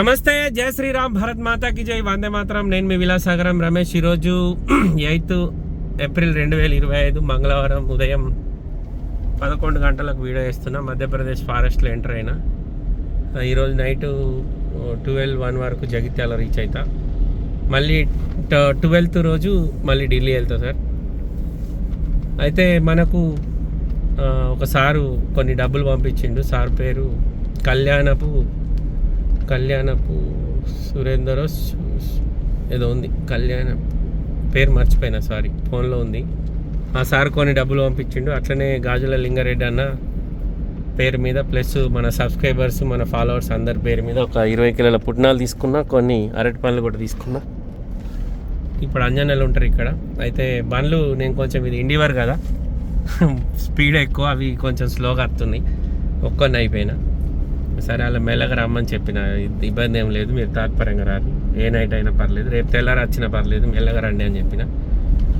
నమస్తే జై శ్రీరామ్ భరత్ మాతాకి జై. వందే మాత్రం. నేను మీ విలాసాగరం రమేష్. ఈరోజు ఎయిత్ ఏప్రిల్ రెండు వేల ఇరవై ఐదు మంగళవారం ఉదయం పదకొండు గంటలకు వీడియో వేస్తున్నా మధ్యప్రదేశ్ ఫారెస్ట్లో ఎంటర్ అయినా. ఈరోజు నైట్ ట్వెల్వ్ వన్ వరకు జగిత్యాల రీచ్ అవుతా మళ్ళీ ట్వెల్త్ రోజు మళ్ళీ ఢిల్లీ వెళ్తా సార్. అయితే మనకు ఒక సారు కొన్ని డబ్బులు పంపించిండు. సార్ పేరు కళ్యాణపు కళ్యాణపు సురేందర్ ఏదో ఉంది. కళ్యాణ పేరు మర్చిపోయినా సారీ. ఫోన్లో ఉంది. ఆ సార్ కొన్ని డబ్బులు పంపించిండు. అట్లనే గాజుల లింగారెడ్డి అన్న పేరు మీద ప్లస్ మన సబ్స్క్రైబర్స్ మన ఫాలోవర్స్ అందరి పేరు మీద ఒక ఇరవై కిలోల పుట్నాలు తీసుకున్నా కొన్ని అరటి పండ్లు కూడా తీసుకున్నా. ఇప్పుడు అంజనాలు ఉంటారు ఇక్కడ. అయితే బండ్లు నేను కొంచెం ఇది ఇండివర్ కదా. స్పీడ్ ఎక్కువ అవి కొంచెం స్లోగా వస్తున్నాయి ఒక్కొని అయిపోయినా. సరే అలా మెల్లగా రమ్మని చెప్పిన ఇబ్బంది ఏం లేదు మీరు తాత్పర్యంగా రాదు ఏ నైట్ అయినా పర్లేదు రేపు తెల్లారి వచ్చినా పర్లేదు మెల్లగా రండి అని చెప్పిన.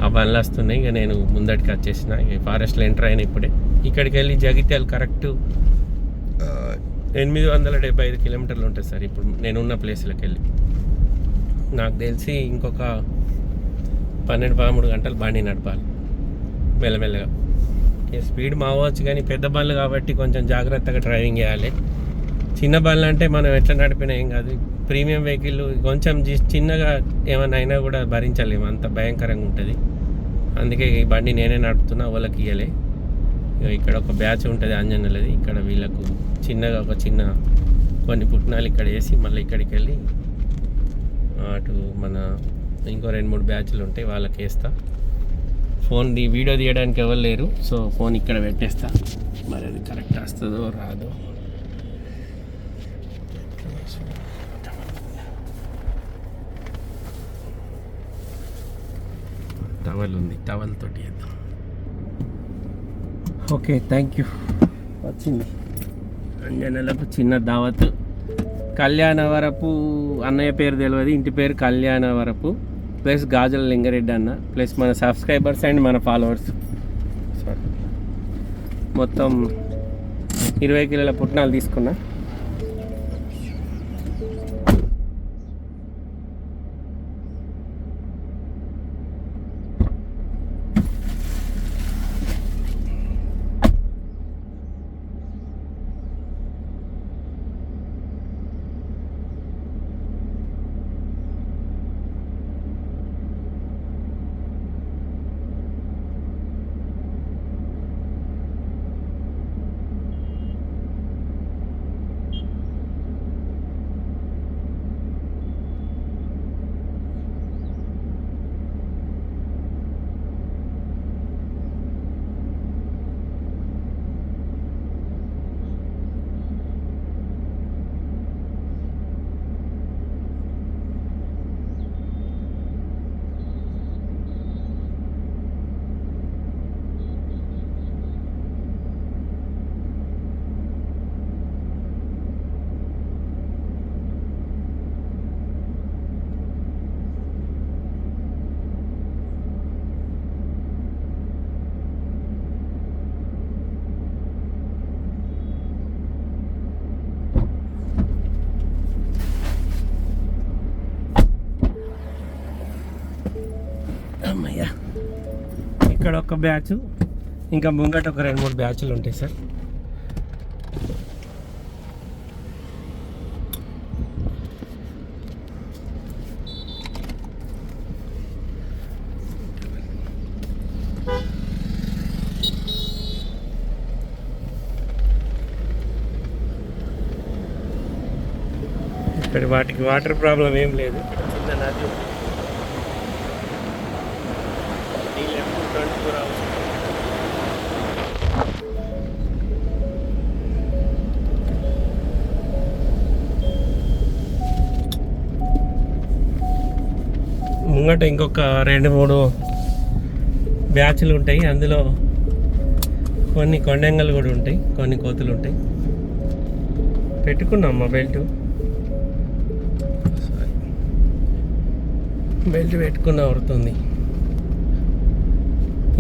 ఆ బండ్లు వస్తున్నాయి ఇక నేను ముందటికి వచ్చేసిన ఫారెస్ట్లో ఎంటర్ అయిన ఇప్పుడే. ఇక్కడికి వెళ్ళి జగిత్యాల కరెక్ట్ ఎనిమిది వందల డెబ్బై ఐదు కిలోమీటర్లు ఉంటుంది సార్ ఇప్పుడు నేను ఉన్న ప్లేస్లోకి వెళ్ళి నాకు తెలిసి ఇంకొక పన్నెండు పదమూడు గంటలు బండి నడపాలి మెల్లమెల్లగా. ఇక స్పీడ్ మావచ్చు కానీ పెద్ద బండ్లు కాబట్టి కొంచెం జాగ్రత్తగా డ్రైవింగ్ చేయాలి. చిన్న బండ్లు అంటే మనం ఎట్లా నడిపినా ఏం కాదు. ప్రీమియం వెహికల్ కొంచెం చిన్నగా ఏమైనా అయినా కూడా భరించలేము. అంత భయంకరంగా ఉంటుంది. అందుకే ఈ బండి నేనే నడుపుతున్నా వాళ్ళకి ఇయ్యలే. ఇక్కడ ఒక బ్యాచ్ ఉంటుంది అంజనలది ఇక్కడ వీళ్ళకు చిన్నగా ఒక చిన్న కొన్ని పుట్నాలు ఇక్కడ వేసి మళ్ళీ ఇక్కడికి వెళ్ళి అటు మన ఇంకో రెండు మూడు బ్యాచ్లు ఉంటాయి వాళ్ళకి వేస్తా. ఫోన్ వీడియో తీయడానికి ఎవరు లేరు. సో ఫోన్ ఇక్కడ పెట్టేస్తా. మరి అది కరెక్ట్ వస్తుందో రాదో టవల్ ఉంది. టవల్ తోటి చేద్దాం. Okay thank you. వచ్చింది. అంజనలకు చిన్న దావత్. కళ్యాణవరపు అన్నయ్య పేరు తెలియదు ఇంటి పేరు కళ్యాణవరపు ప్లస్ గాజుల లింగారెడ్డి అన్న ప్లస్ మన సబ్స్క్రైబర్స్ అండ్ మన ఫాలోవర్స్. సారీ మొత్తం ఇరవై కిలోల పుట్నాలు తీసుకున్నా. ఇక్కడ ఒక బ్యాచ్ ఇంకా ముంగట ఒక రెండు మూడు బ్యాచ్లు ఉంటాయి సార్. ఇక్కడ వాటికి వాటర్ ప్రాబ్లం ఏం లేదు. చిన్న నది ఉంది. నీళ్ళు ఎప్పుడు 24 hours ఉంటాయి. ముంగట ఇంకొక రెండు మూడు బ్యాచ్లు ఉంటాయి. అందులో కొన్ని కొండంగలు కూడా ఉంటాయి. కొన్ని కోతులు ఉంటాయి. పెట్టుకున్నాం మా బెల్ట్. బెల్ట్ పెట్టుకున్న అవుతుంది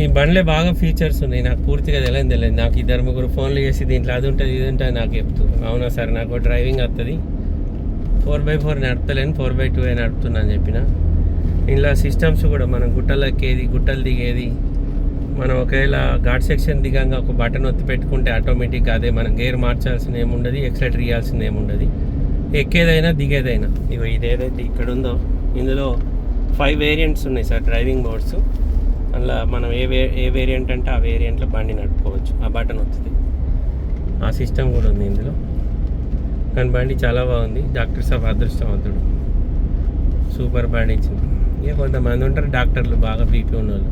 ఈ బండ్లే బాగా ఫీచర్స్ ఉన్నాయి. నాకు పూర్తిగా తెలియదు తెలియదు. నాకు ఇద్దరు ముగ్గురు ఫోన్లు చేసి దీంట్లో అది ఉంటుంది ఇది ఉంటుంది నాకు చెప్తూ అవునా సార్? నాకు డ్రైవింగ్ వస్తుంది ఫోర్ బై ఫోర్ నడపలేను ఫోర్ బై టూ నడుపుతున్నా అని చెప్పిన. ఇలా సిస్టమ్స్ కూడా మనం గుట్టలు ఎక్కేది గుట్టలు దిగేది మనం ఒకవేళ ఘాట్ సెక్షన్ దిగంగా ఒక బటన్ ఒత్తి పెట్టుకుంటే ఆటోమేటిక్గా అదే మనం గేర్ మార్చాల్సిన ఏముండదు ఎక్సలెటర్ ఇవ్వాల్సింది ఏముండదు. ఎక్కేదైనా దిగేదైనా. ఇగో ఇది ఏదైతే ఇక్కడ ఉందో ఇందులో ఫైవ్ వేరియంట్స్ ఉన్నాయి సార్ డ్రైవింగ్ మోడ్స్ మళ్ళీ మనం ఏ వే ఏ వేరియంట్ అంటే ఆ వేరియంట్లో బండి నడుపుకోవచ్చు. ఆ బటన్ వస్తుంది ఆ సిస్టమ్ కూడా ఉంది ఇందులో. కానీ బండి చాలా బాగుంది. డాక్టర్ సాబ్ అదృష్టవంతుడు. సూపర్ బండి ఇచ్చింది. ఇక కొంతమంది ఉంటారు డాక్టర్లు బాగా బీపీ ఉన్న వాళ్ళు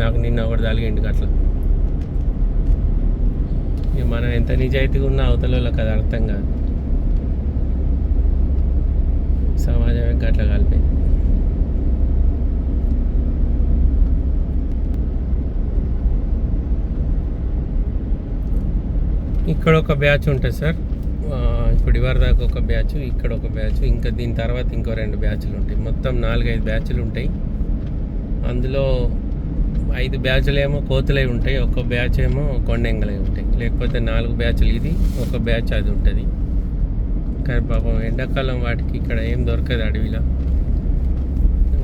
నాకు నిన్న ఒకటి తలిగింటికి అట్లా. ఇక మనం ఎంత నిజాయితీగా ఉన్నా అవతల వాళ్ళకి అది అర్థం కాదు. సమాజం ఇంకా అట్లా కలిపి ఇక్కడ ఒక బ్యాచ్ ఉంటుంది సార్. ఇప్పుడు ఇవరి దాకా ఒక బ్యాచ్ ఇక్కడ ఒక బ్యాచ్ ఇంకా దీని తర్వాత ఇంకో రెండు బ్యాచ్లు ఉంటాయి. మొత్తం నాలుగైదు బ్యాచ్లు ఉంటాయి. అందులో ఐదు బ్యాచ్లు ఏమో కోతులై ఉంటాయి ఒక బ్యాచ్ ఏమో కొండెంగలై ఉంటాయి. లేకపోతే నాలుగు బ్యాచ్లు ఇది ఒక బ్యాచ్ అది ఉంటుంది. కానీ పాపం ఎండాకాలం వాటికి ఇక్కడ ఏం దొరకదు అడవిలో.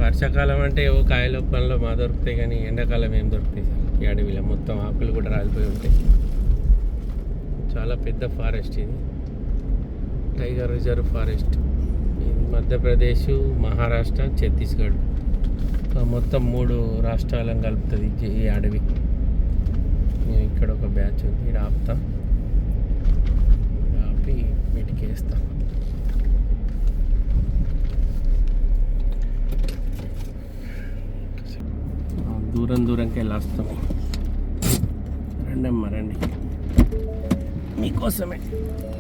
వర్షాకాలం అంటే ఏవో కాయలు పనులు మా దొరుకుతాయి కానీ ఎండాకాలం ఏం దొరుకుతాయి సార్ ఈ అడవిలో. మొత్తం ఆకులు కూడా రాలిపోయి ఉంటాయి. చాలా పెద్ద ఫారెస్ట్ ఇది. Tiger reserve forest. ఇది మధ్యప్రదేశ్ మహారాష్ట్ర ఛత్తీస్గఢ్. మొత్తం మూడు రాష్ట్రాలను కలుపుతుంది ఈ- అడవి. నేను ఇక్కడ ఒక బ్యాచ్ ఉంది ఇక్కడ ఆపుతా. ఆపి వీటికి దూరం దూరంకి వెళ్ళొస్తాం. రండి అమ్మ రండి. me coça, man.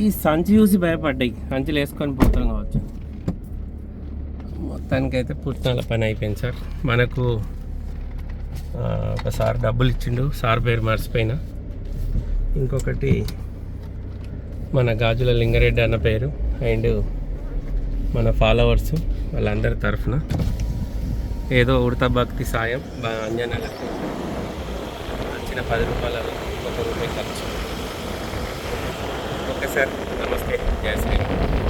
ఈ సంచి చూసి భయపడ్డాయి. సంచులు వేసుకొని పోతాం కావచ్చు. మొత్తానికైతే పుట్టినాల పని అయిపోయింది సార్. మనకు ఒక సార్ డబ్బులు ఇచ్చిండు. సార్ పేరు మర్చిపోయిన. ఇంకొకటి మన గాజుల లింగారెడ్డి అన్న పేరు. అండ్ మన ఫాలోవర్స్ వాళ్ళందరి తరఫున ఏదో ఉడత భక్తి సాయం అంజనాలకు వచ్చిన పది రూపాయల ఒక రూపాయి ఖర్చు. ఓకే సార్ నమస్తే జై శ్రీరామ్